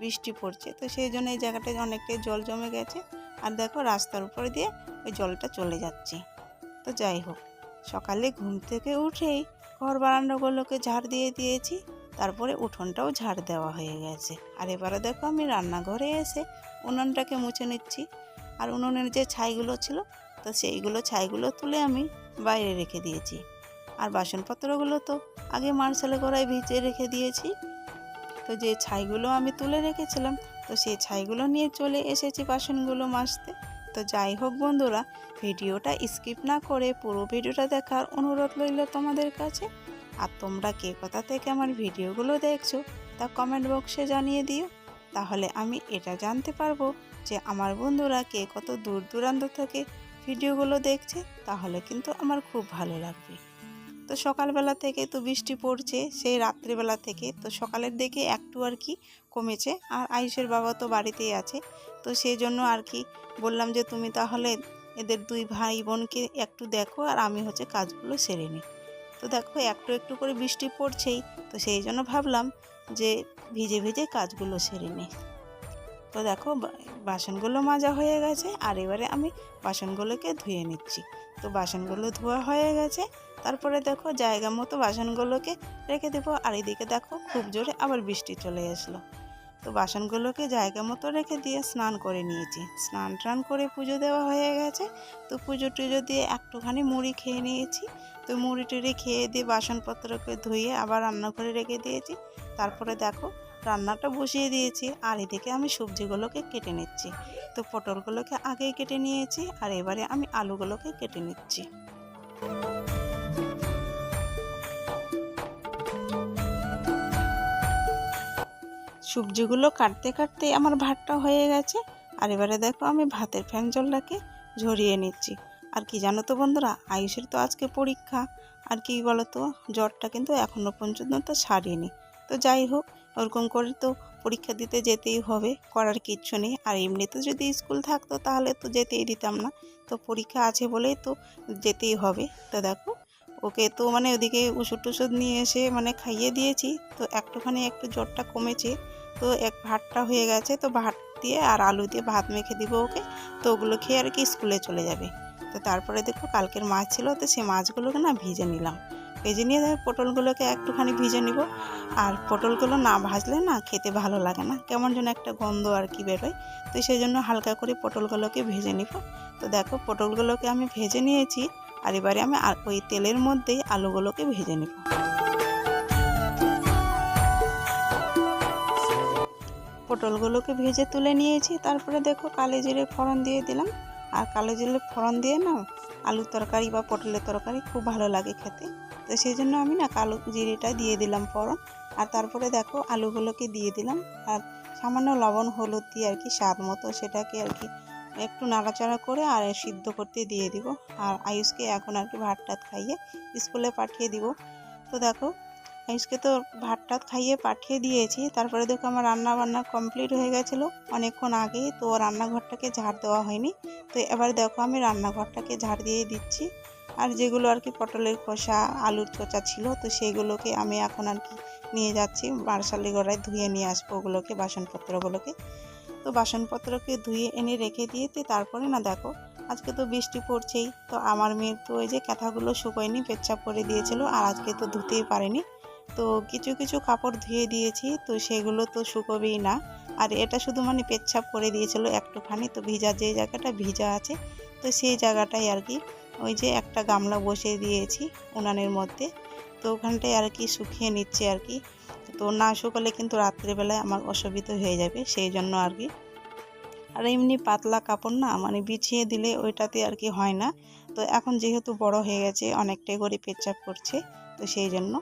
বৃষ্টি পড়ছে। তো সেই জন্য এই জায়গাটায় অনেকটাই জল জমে গেছে। আর দেখো রাস্তার উপর দিয়ে ওই জলটা চলে যাচ্ছে। তো যাই হোক, সকালে ঘুম থেকে উঠেই ঘর বারান্দাগুলোকে ঝাড় দিয়ে দিয়েছি। তারপরে উঠোনটাও ঝাড় দেওয়া হয়ে গেছে। আর এবারে দেখো আমি রান্নাঘরে এসে উনুনটাকে মুছে নিচ্ছি। আর উনুনের যে ছাইগুলো ছিল, তো সেইগুলো ছাইগুলো তুলে আমি বাইরে রেখে দিয়েছি। আর বাসনপত্রগুলো তো আগে মার্শালে করায় ভিজে রেখে দিয়েছি। তো যে ছাইগুলো আমি তুলে রেখেছিলাম, তো সেই ছাইগুলো নিয়ে চলে এসেছি বাসনগুলো মাজতে। তো যাই হোক বন্ধুরা, ভিডিওটা স্কিপ না করে পুরো ভিডিওটা দেখার অনুরোধ রইল তোমাদের কাছে। আর তোমরা কে কোথা থেকে আমার ভিডিওগুলো দেখছ, তা কমেন্ট বক্সে জানিয়ে দিও। তাহলে আমি এটা জানতে পারব যে আমার বন্ধুরা কে কত দূর দূরান্ত থেকে ভিডিওগুলো দেখছে, তাহলে কিন্তু আমার খুব ভালো লাগবে। তো সকালবেলা থেকে তো বৃষ্টি পড়ছে, সেই রাত্রিবেলা থেকে। তো সকালের দিকে একটু আর কি কমেছে। আর আয়ুষের বাবা তো বাড়িতেই আছে। তো সেই জন্য আর কি বললাম যে, তুমি তাহলে এদের দুই ভাই বোনকে একটু দেখো, আর আমি হচ্ছে কাজগুলো সেরে নিই। তো দেখো, একটু একটু করে বৃষ্টি পড়ছেই। তো সেই জন্য ভাবলাম যে, ভিজে ভিজে কাজগুলো সেরে নিই। তো দেখো বাসনগুলো মাজা হয়ে গেছে। আর এবারে আমি বাসনগুলোকে ধুয়ে নিচ্ছি। তো বাসনগুলো ধোয়া হয়ে গেছে। তারপরে দেখো জায়গা মতো বাসনগুলোকে রেখে দেবো। আর এদিকে দেখো খুব জোরে আবার বৃষ্টি চলে আসলো। তো বাসনগুলোকে জায়গা মতো রেখে দিয়ে স্নান করে নিয়েছি। স্নান টান করে পুজো দেওয়া হয়ে গেছে। তো পুজো টুজো দিয়ে একটুখানি মুড়ি খেয়ে নিয়েছি। তো মুড়ি টুড়ি খেয়ে দিয়ে বাসনপত্রকে ধুয়ে আবার রান্নাঘরে রেখে দিয়েছি। তারপরে দেখো রান্নাটা বসিয়ে দিয়েছি। আর এদিকে আমি সবজিগুলোকে কেটে নিচ্ছি। তো পটলগুলোকে আগেই কেটে নিয়েছি। আর এবারে আমি আলুগুলোকে কেটে নিচ্ছি। সবজিগুলো কাটতে কাটতে আমার ভাতটা হয়ে গেছে। আর এবারে দেখো আমি ভাতের ফ্যান জলটাকে ঝরিয়ে নিচ্ছি। আর কি জানো তো বন্ধুরা, আয়ুষের তো আজকে পরীক্ষা। আর কি বলো তো জ্বরটা কিন্তু এখনও পর্যন্ত ছাড়িনি। তো যাই হোক, ওরকম করে তো পরীক্ষা দিতে যেতেই হবে, করার কিচ্ছু নেই। আর এমনিতে যদি স্কুল থাকতো তাহলে তো যেতেই দিতাম না। তো পরীক্ষা আছে বলেই তো যেতেই হবে। তো দেখো, ওকে তো মানে ওদিকে ওষুধ টষুধ নিয়ে এসে মানে খাইয়ে দিয়েছি। তো একটুখানি একটু জ্বরটা কমেছে। তো এক ভাতটা হয়ে গেছে, তো ভাত দিয়ে আর আলু দিয়ে ভাত মেখে দিব ওকে। তো ওগুলো খেয়ে আর কি স্কুলে চলে যাবে। তো তারপরে দেখো কালকের মাছ ছিল, তো সেই মাছগুলোকে না ভেজে নিলাম। ভেজে নিয়ে দেখো পটলগুলোকে একটুখানি ভিজে নিব। আর পটলগুলো না ভাজলে না খেতে ভালো লাগে না, কেমন যেন একটা গন্ধ আর কি বেরোয়। তো সেই জন্য হালকা করে পটলগুলোকে ভেজে নিব। তো দেখো পটলগুলোকে আমি ভেজে নিয়েছি, আর এবারে আমি ওই তেলের মধ্যেই আলুগুলোকে ভেজে নেব। পটলগুলোকে ভেজে তুলে নিয়েছি। তারপরে দেখো কালো জিরে ফোড়ন দিয়ে দিলাম। আর কালো জিরে ফোড়ন দিয়ে না আলুর তরকারি বা পটলের তরকারি খুব ভালো লাগে খেতে। তো সেই জন্য আমি না কালো জিরেটা দিয়ে দিলাম ফোড়ন। আর তারপরে দেখো আলুগুলোকে দিয়ে দিলাম। আর সামান্য লবণ, হলুদ দিয়ে আর কি স্বাদ মতো সেটাকে আর কি একটু নাড়াচাড়া করে আর সিদ্ধ করতে দিয়ে দিব। আর আয়ুষকে এখন আর কি ভাত টাত খাইয়ে স্কুলে পাঠিয়ে দিব। তো দেখো আয়ুষকে তো ভাত টাত খাইয়ে পাঠিয়ে দিয়েছি। তারপরে দেখো আমার রান্না বান্না কমপ্লিট হয়ে গেছিল অনেকক্ষণ আগেই তো রান্নাঘরটাকে ঝাড় দেওয়া হয়নি। তো এবার দেখো আমি রান্নাঘরটাকে ঝাড় দিয়ে দিচ্ছি। আর যেগুলো আর কি পটলের খোসা আলুর চোচা ছিল, তো সেইগুলোকে আমি এখন আর কি নিয়ে যাচ্ছি। বারশালি গড়ায় ধুয়ে নিয়ে আসব ওগুলোকে, বাসনপত্রগুলোকে। তো বাসনপত্রকে ধুয়ে এনে রেখে দিয়েতে তারপরে না দেখো, আজকে তো বৃষ্টি পড়ছেই, তো আমার মেয়ের তো ওই যে কাঁথাগুলো শুকোয়নি, পেচ্ছাপ করে দিয়েছিল, আর আজকে তো ধুতেই পারেনি। তো কিছু কিছু কাপড় ধুয়ে দিয়েছি, তো সেগুলো তো শুকোবেই না। আর এটা শুধু মানে পেচ্ছাপ করে দিয়েছিল একটুখানি, তো ভিজা যে জায়গাটা ভিজা আছে, তো সেই জায়গাটাই আর কি ওই যে একটা গামলা বসিয়ে দিয়েছি উনানের মধ্যে, তো ওখানটায় আর কি শুকিয়ে নিচ্ছে আর কি। তো না শুকালে কিন্তু রাত্রেবেলায় আমার অসুবিধা হয়ে যাবে, সেই জন্য আর কি। আর এমনি পাতলা কাপড় না মানে বিছিয়ে দিলে ওইটাতে আর কি হয় না। তো এখন যেহেতু বড় হয়ে গেছে, অনেকটাই করে পেচ্ছাপ করছে, তো সেই জন্য।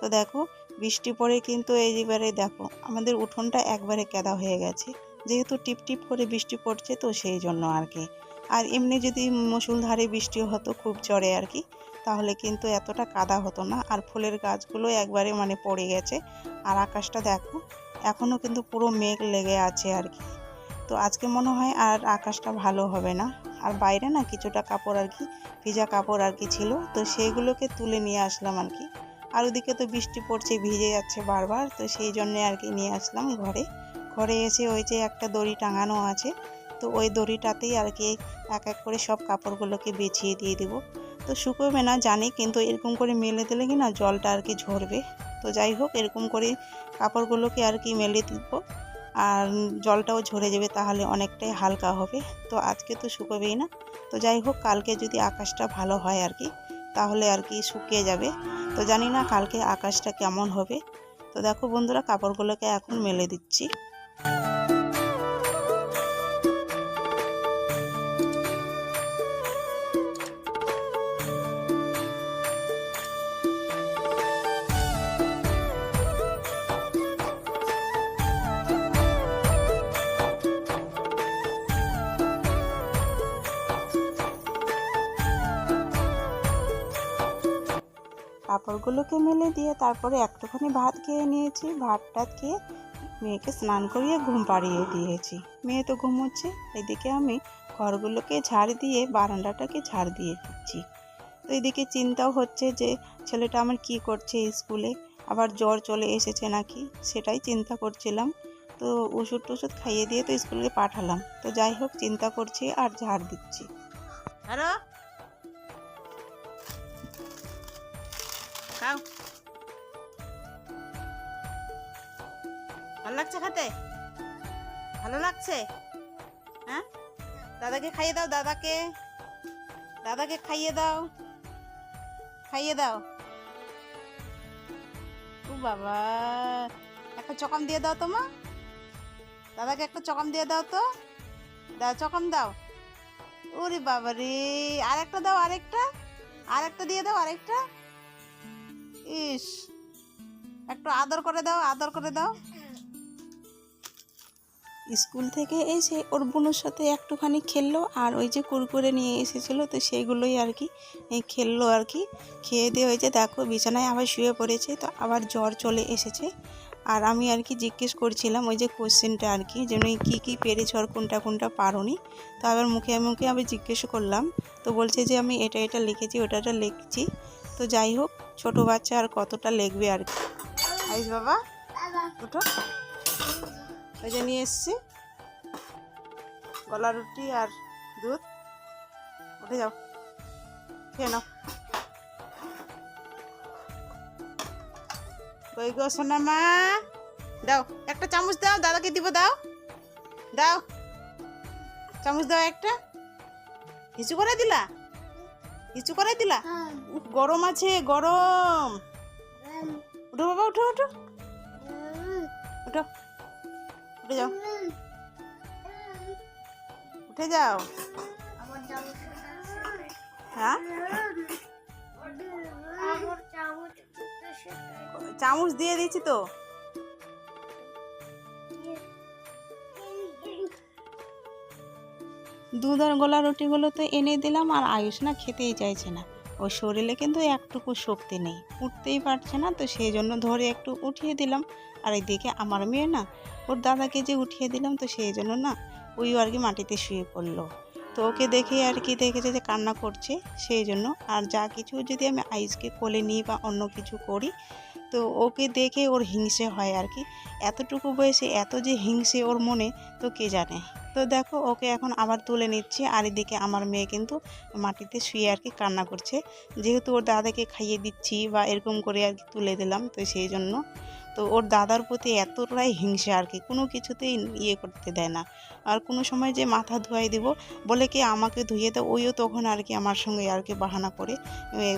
তো দেখো, বৃষ্টি পড়ে কিন্তু এইবারে দেখো, আমাদের উঠোনটা একবারে কেদা হয়ে গেছে। যেহেতু টিপ টিপ করে বৃষ্টি পড়ছে তো সেই জন্য আর কি। আর এমনি যদি মুসুলধারে বৃষ্টি হতো, খুব জোরে আর কি, তাহলে কিন্তু এতটা কাদা হতো না। আর ফুলের গাছগুলো একবারে মানে পড়ে গেছে। আর আকাশটা দেখো এখনও কিন্তু পুরো মেঘ লেগে আছে আর কি। তো আজকে মনে হয় আর আকাশটা ভালো হবে না। আর বাইরে না কিছুটা কাপড় আর কি, ভিজা কাপড় আর কি ছিল। তো সেইগুলোকে তুলে নিয়ে আসলাম আর কি। আর ওদিকে তো বৃষ্টি পড়ছে, ভিজে যাচ্ছে বারবার, তো সেই জন্যে আর কি নিয়ে আসলাম ঘরে। ঘরে এসে ওই যে একটা দড়ি টাঙানো আছে, তো ওই দড়িটাতেই আর কি এক এক করে সব কাপড়গুলোকে বেছিয়ে দিয়ে দেবো। তো শুকোবে না, জানি, কিন্তু এরকম করে মেলে দিলে কি না জলটা আর কি ঝরবে। তো যাই হোক, এরকম করে কাপড়গুলোকে আর কি মেলে দিব, আর জলটাও ঝরে যাবে, তাহলে অনেকটাই হালকা হবে। তো আজকে তো শুকোবেই না। তো যাই হোক, কালকে যদি আকাশটা ভালো হয় আর কি তাহলে আর কি শুকিয়ে যাবে। তো জানি না কালকে আকাশটা কেমন হবে। তো দেখো বন্ধুরা, কাপড়গুলোকে এখন মেলে দিচ্ছি। কাপড়গুলোকে মেলে দিয়ে তারপরে একটুখানি ভাত খেয়ে নিয়েছি। ভাত টাত খেয়ে মেয়েকে স্নান করিয়ে ঘুম পাড়িয়ে দিয়েছি। মেয়ে তো ঘুমোচ্ছে, এদিকে আমি ঘরগুলোকে ঝাড় দিয়ে, বারান্দাটাকে ঝাড় দিয়ে দিচ্ছি। তো এদিকে চিন্তাও হচ্ছে যে, ছেলেটা আমার কি করছে স্কুলে? আবার জ্বর চলে এসেছে নাকি? সেটাই চিন্তা করছিলাম। তো ওষুধ টষুধ খাইয়ে দিয়ে তো স্কুলে পাঠালাম। তো যাই হোক, চিন্তা করছি আর ঝাড় দিচ্ছি। হ্যালো? খাও। ভালো লাগছে খেতে? ভালো লাগছে? হ্যাঁ? দাদাকে খাইয়ে দাও, দাদাকে। দাদাকে খাইয়ে দাও। খাইয়ে দাও। ও বাবা। একটা চকম দিয়ে দাও তো মা। দাদাকে একটা চকম দিয়ে দাও তো। দাও, চকম দাও। ওরে বাবা রে আরেকটা দাও, আরেকটা। আরেকটা দিয়ে দাও, আরেকটা। ইস। একটু আদর করে দাও, আদর করে দাও। স্কুল থেকে এসে ওর বোনের সাথে একটুখানি খেললো আর ওই যে কুরকুরে নিয়ে এসেছিল, তো সেইগুলোই আর কি খেললো আর কি। খেয়ে দিয়ে ওই যে দেখো বিছানায় আবার শুয়ে পড়েছে, তো আবার জ্বর চলে এসেছে। আর আমি আর কি জিজ্ঞেস করছিলাম ওই যে কোশ্চেনটা আর কি যেন কী কী পেরেছ আর কোনটা কোনটা পারোনি। তো আবার মুখে মুখে আমি জিজ্ঞেস করলাম, তো বলছে যে আমি এটা এটা লিখেছি ওটা লিখছি। তো যাই হোক ছোট বাচ্চা আর কতটা লিখবে আর কি। আইস বাবা উঠো ওই যে নিয়ে এসছি। গলা রুটি আর দুধ। উঠে যাও। খেয়ে নাও। কই গো সোনা মা? দাও, একটা চামচ দাও, দাদাকে দিব, দাও। দাও। চামচ দাও একটা। হিচু করে দিলা? হিচু করে দিলা? গরম আছে গরম। উঠো বাবা উঠো উঠো। উঠো। উঠে যাও। উঠে যাও। হ্যাঁ? চামচ দিয়ে দিচ্ছি তো। দুধ আর গোলা রুটিগুলো তো এনে দিলাম আর আয়ুষ না খেতেই চাইছে না। ওর শরীরে কিন্তু একটুকু শক্তি নেই, উঠতেই পারছে না, তো সেই জন্য ধরে একটু উঠিয়ে দিলাম। আর এদিকে আমার মেয়ে না, ওর দাদাকে যে উঠিয়ে দিলাম, তো সেই জন্য না ওই আর কি মাটিতে শুয়ে পড়ল। তো ওকে দেখে আর কি দেখেছে যে কান্না করছে, সেই জন্য আর যা কিছু যদি আমি আইসকে কোলে নিই বা অন্য কিছু করি, তো ওকে দেখে ওর হিংসে হয় আর কি। এতটুকু বয়সে এত যে হিংসে ওর মনে, তো কে জানে? তো দেখো, ওকে এখন আবার তুলে নিচ্ছে। আর এদিকে আমার মেয়ে কিন্তু মাটিতে শুয়ে আর কি কান্না করছে। যেহেতু ওর দাদাকে খাইয়ে দিচ্ছি বা এরকম করে আর কি তুলে দিলাম, তো সেই জন্য। তো ওর দাদার প্রতি এতটাই হিংসা আর কি, কোনো কিছুতেই ইয়ে করতে দেয় না। আর কোনো সময় যে মাথা ধোয়াই দিব, বলে কি আমাকে ধুয়ে দাও, ওইও তখন আর কি আমার সঙ্গে আর কি বাহানা করে।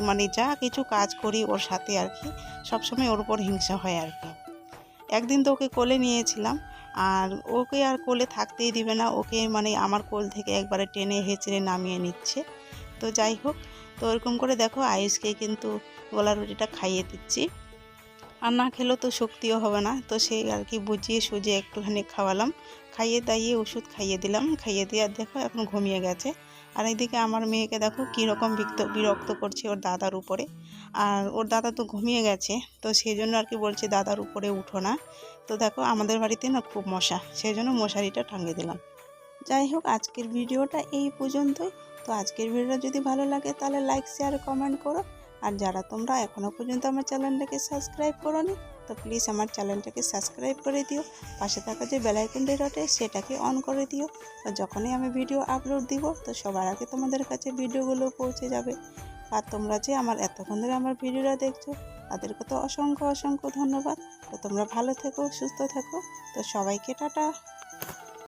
মানে যা কিছু কাজ করি ওর সাথে আর কি, সবসময় ওর উপর হিংসা হয় আর কি। একদিন তো ওকে কোলে নিয়েছিলাম আর ওকে আর কোলে থাকতেই দিবে না। ওকে মানে আমার কোল থেকে একবারে টেনে হেঁচড়ে নামিয়ে নিচ্ছে। তো যাই হোক, তো ওরকম করে দেখো আয়ুষকে কিন্তু গোলা রুটিটা খাইয়ে দিচ্ছি। আর না খেলেও তো শক্তিও হবে না। তো সেই আর কি বুঝিয়ে সুজিয়ে একটুখানি খাওয়ালাম। খাইয়ে দাইয়ে ওষুধ খাইয়ে দিলাম। খাইয়ে দিয়ে আর দেখো এখন ঘুমিয়ে গেছে। আর এইদিকে আমার মেয়েকে দেখো কীরকম বিক্ত, বিরক্ত করছে ওর দাদার উপরে। আর ওর দাদা তো ঘুমিয়ে গেছে, তো সেই জন্য আর কি বলছে দাদার উপরে উঠো না। তো দেখো আমাদের বাড়িতে না খুব মশা, সেই জন্য মশারিটা টাঙিয়ে দিলাম। যাই হোক, আজকের ভিডিওটা এই পর্যন্তই। তো আজকের ভিডিওটা যদি ভালো লাগে তাহলে লাইক শেয়ার কমেন্ট করো। আর যারা তোমরা এখনও পর্যন্ত আমার চ্যানেলটাকে সাবস্ক্রাইব করোনি, তো প্লিজ আমার চ্যানেলটাকে সাবস্ক্রাইব করে দিও। পাশে থাকা যে বেলাইকনটি রটে, সেটাকে অন করে দিও। তো যখনই আমি ভিডিও আপলোড দিব, তো সবার আগে তোমাদের কাছে ভিডিওগুলো পৌঁছে যাবে। আর তোমরা যে আমার এতক্ষণ ধরে আমার ভিডিওটা দেখছ, তাদেরকে তো অসংখ্য অসংখ্য ধন্যবাদ। তো তোমরা ভালো থেকো, সুস্থ থেকো। তো সবাইকে টাটা।